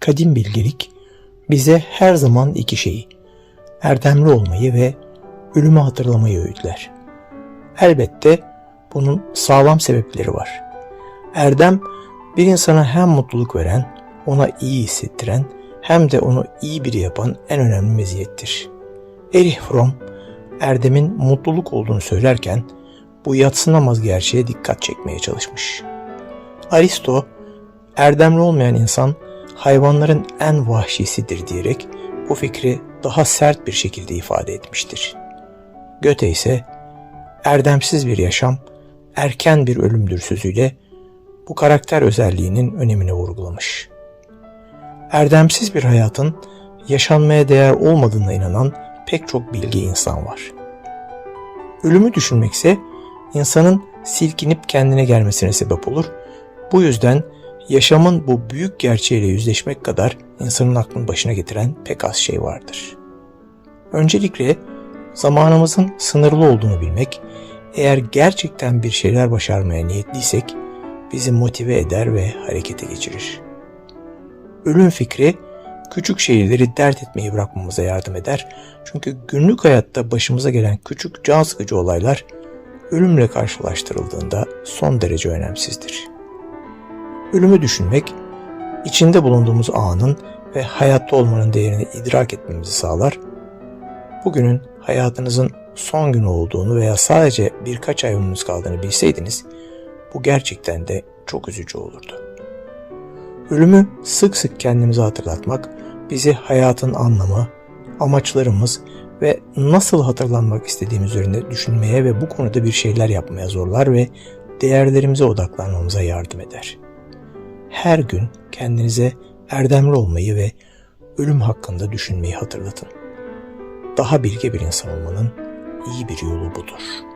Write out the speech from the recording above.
Kadim bilgelik bize her zaman iki şeyi, erdemli olmayı ve ölümü hatırlamayı öğütler. Elbette bunun sağlam sebepleri var. Erdem bir insana hem mutluluk veren, ona iyi hissettiren hem de onu iyi biri yapan en önemli meziyettir. Erich Fromm, erdemin mutluluk olduğunu söylerken bu yatsınamaz gerçeğe dikkat çekmeye çalışmış. Aristo, erdemli olmayan insan hayvanların en vahşisidir diyerek bu fikri daha sert bir şekilde ifade etmiştir. Göte ise erdemsiz bir yaşam erken bir ölümdür sözüyle bu karakter özelliğinin önemini vurgulamış. Erdemsiz bir hayatın yaşanmaya değer olmadığına inanan pek çok bilgi insan var. Ölümü düşünmekse insanın silkinip kendine gelmesine sebep olur. Bu yüzden yaşamın bu büyük gerçeğiyle yüzleşmek kadar insanın aklını başına getiren pek az şey vardır. Öncelikle zamanımızın sınırlı olduğunu bilmek, eğer gerçekten bir şeyler başarmaya niyetliysek bizi motive eder ve harekete geçirir. Ölüm fikri küçük şeyleri dert etmeyi bırakmamıza yardım eder. Çünkü günlük hayatta başımıza gelen küçük can sıkıcı olaylar ölümle karşılaştırıldığında son derece önemsizdir. Ölümü düşünmek, içinde bulunduğumuz anın ve hayatta olmanın değerini idrak etmemizi sağlar. Bugünün hayatınızın son günü olduğunu veya sadece birkaç ay ömrünüz kaldığını bilseydiniz, bu gerçekten de çok üzücü olurdu. Ölümü sık sık kendimize hatırlatmak bizi hayatın anlamı, amaçlarımız ve nasıl hatırlanmak istediğimiz üzerinde düşünmeye ve bu konuda bir şeyler yapmaya zorlar ve değerlerimize odaklanmamıza yardım eder. Her gün kendinize erdemli olmayı ve ölüm hakkında düşünmeyi hatırlatın. Daha bilge bir insan olmanın iyi bir yolu budur.''